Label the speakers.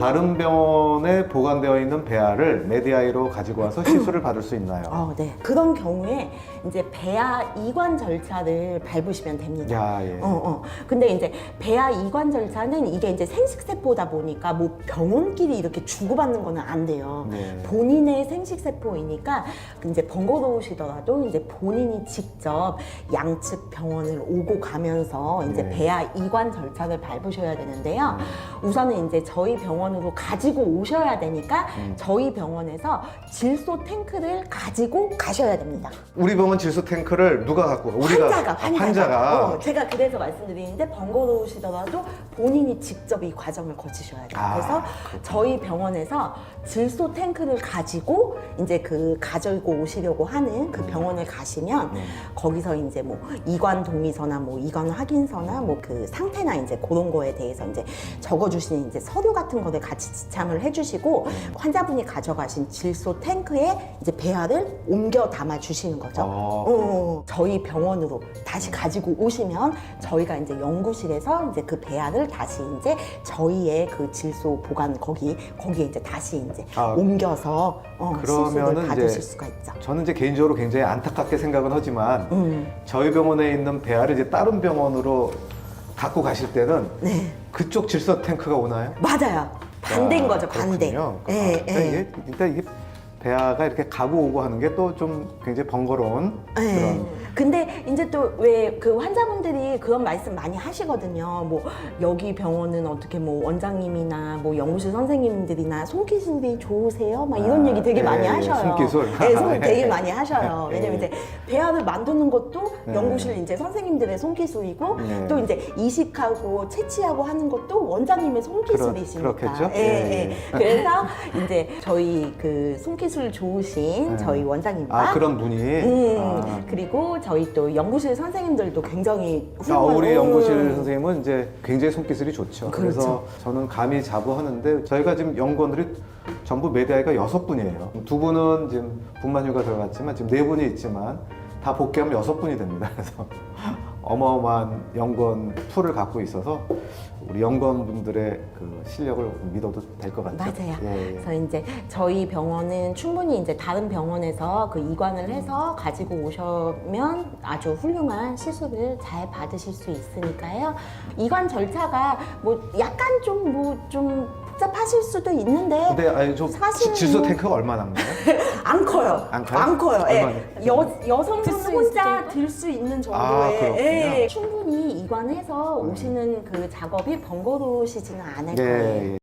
Speaker 1: 다른 병원에 보관되어 있는 배아를 메디아이로 가지고 와서 시술을 받을 수 있나요?
Speaker 2: 어, 네. 그런 경우에 이제 배아 이관 절차를 밟으시면 됩니다.
Speaker 1: 야, 예.
Speaker 2: 어, 어. 근데 이제 배아 이관 절차는 이게 이제 생식세포다 보니까 뭐 병원끼리 이렇게 주고받는 거는 안 돼요.
Speaker 1: 네.
Speaker 2: 본인의 생식세포이니까 이제 번거로우시더라도 이제 본인이 직접 양측 병원을 오고 가면서 이제
Speaker 1: 네.
Speaker 2: 배아 이관 절차를 밟으셔야 되는데요. 우선은 이제 저희 병원 으로 가지고 오셔야 되니까
Speaker 1: 음.
Speaker 2: 저희 병원에서 질소 탱크를 가지고 가셔야 됩니다.
Speaker 1: 우리 병원 질소 탱크를 누가 갖고 가? 우리가
Speaker 2: 환자가,
Speaker 1: 아,
Speaker 2: 환자가.
Speaker 1: 환자가.
Speaker 2: 어, 제가 그래서 말씀드리는데 번거로우시더라도 본인이 직접 이 과정을 거치셔야 돼요.
Speaker 1: 아,
Speaker 2: 그래서 저희 병원에서 질소 탱크를 가지고 이제 그 가지고 오시려고 하는 그 병원을 가시면
Speaker 1: 네.
Speaker 2: 거기서 이제 뭐 이관 동의서나 뭐 이관 확인서나 뭐 그 상태나 이제 그런 거에 대해서 이제 적어주시는 이제 서류 같은 거를 같이 지참을 해주시고 환자분이 가져가신 질소 탱크에 이제 배아를 옮겨 담아 주시는 거죠.
Speaker 1: 어.
Speaker 2: 어, 저희 병원으로 다시 가지고 오시면 저희가 이제 연구실에서 이제 그 배아를 다시 이제 저희의 그 질소 보관 거기 거기에 이제 다시 이제
Speaker 1: 아,
Speaker 2: 옮겨서 어,
Speaker 1: 그러면은
Speaker 2: 받으실
Speaker 1: 이제
Speaker 2: 수가 있죠.
Speaker 1: 저는 이제 개인적으로 굉장히 안타깝게 생각은 하지만
Speaker 2: 음,
Speaker 1: 저희 병원에 있는 배아를 이제 다른 병원으로 갖고 가실 때는
Speaker 2: 네,
Speaker 1: 그쪽 질소 탱크가 오나요?
Speaker 2: 맞아요. 반대인
Speaker 1: 아,
Speaker 2: 거죠, 반대.
Speaker 1: 그렇군요.
Speaker 2: 예,
Speaker 1: 아, 일단
Speaker 2: 예.
Speaker 1: 이게 일단 이게 배아가 이렇게 가고 오고 하는 게 또 좀 굉장히 번거로운
Speaker 2: 네.
Speaker 1: 그런
Speaker 2: 근데 이제 또 왜 그 환자분들이 그런 말씀 많이 하시거든요. 뭐 여기 병원은 어떻게 뭐 원장님이나 뭐 연구실 선생님들이나 손기술이 좋으세요? 막 이런
Speaker 1: 아,
Speaker 2: 얘기 되게
Speaker 1: 예,
Speaker 2: 많이
Speaker 1: 예,
Speaker 2: 하셔요.
Speaker 1: 손기술.
Speaker 2: 네, 손
Speaker 1: 예.
Speaker 2: 되게 많이 하셔요.
Speaker 1: 예.
Speaker 2: 왜냐면 이제 배합을 만드는 것도
Speaker 1: 예.
Speaker 2: 연구실 이제 선생님들의 손기술이고
Speaker 1: 예.
Speaker 2: 또 이제 이식하고 채취하고 하는 것도 원장님의 손기술이시니까.
Speaker 1: 그렇- 그렇겠죠?
Speaker 2: 예,
Speaker 1: 예,
Speaker 2: 예. 그래서 이제 저희 그 손기술 좋으신
Speaker 1: 예.
Speaker 2: 저희 원장님과
Speaker 1: 아 그런 분이
Speaker 2: 음,
Speaker 1: 아.
Speaker 2: 그리고 저희 또 연구실 선생님들도 굉장히
Speaker 1: 아,
Speaker 2: 훌륭한
Speaker 1: 우리 연구실
Speaker 2: 음.
Speaker 1: 선생님은 이제 굉장히 손기술이 좋죠. 그래서
Speaker 2: 그렇죠.
Speaker 1: 저는 감히 자부하는데 저희가 지금 연구원들이 전부 메디아이가 여섯 분이에요. 두 분은 지금 분만휴가 들어갔지만 지금 네 분이 있지만 다 복귀하면 여섯 분이 됩니다. 그래서 어마어마한 연구원 풀을 갖고 있어서 우리 연구원분들의 그 실력을 믿어도 될 것 같아요.
Speaker 2: 맞아요.
Speaker 1: 예, 예.
Speaker 2: 그래서 이제 저희 병원은 충분히 이제 다른 병원에서 그 이관을 해서 가지고 오시면 아주 훌륭한 시술을 잘 받으실 수 있으니까요. 이관 절차가 뭐 약간 좀 뭐 좀 복잡하실 수도 있는데
Speaker 1: 근데 아니 좀
Speaker 2: 사실은
Speaker 1: 질소
Speaker 2: 뭐-
Speaker 1: 탱크가 얼마나 나요?
Speaker 2: 안 커요.
Speaker 1: 안 커요?
Speaker 2: 커요. 예.
Speaker 1: 얼마나?
Speaker 2: 여, 여성분
Speaker 3: 들수
Speaker 2: 혼자
Speaker 3: 있을
Speaker 2: 들수 있는 정도의
Speaker 1: 아, 그렇군요.
Speaker 2: 예, 충분히 이관해서
Speaker 1: 음.
Speaker 2: 오시는 그 작업이 번거로우시지는 않을
Speaker 1: 네,
Speaker 2: 거예요.
Speaker 1: 예.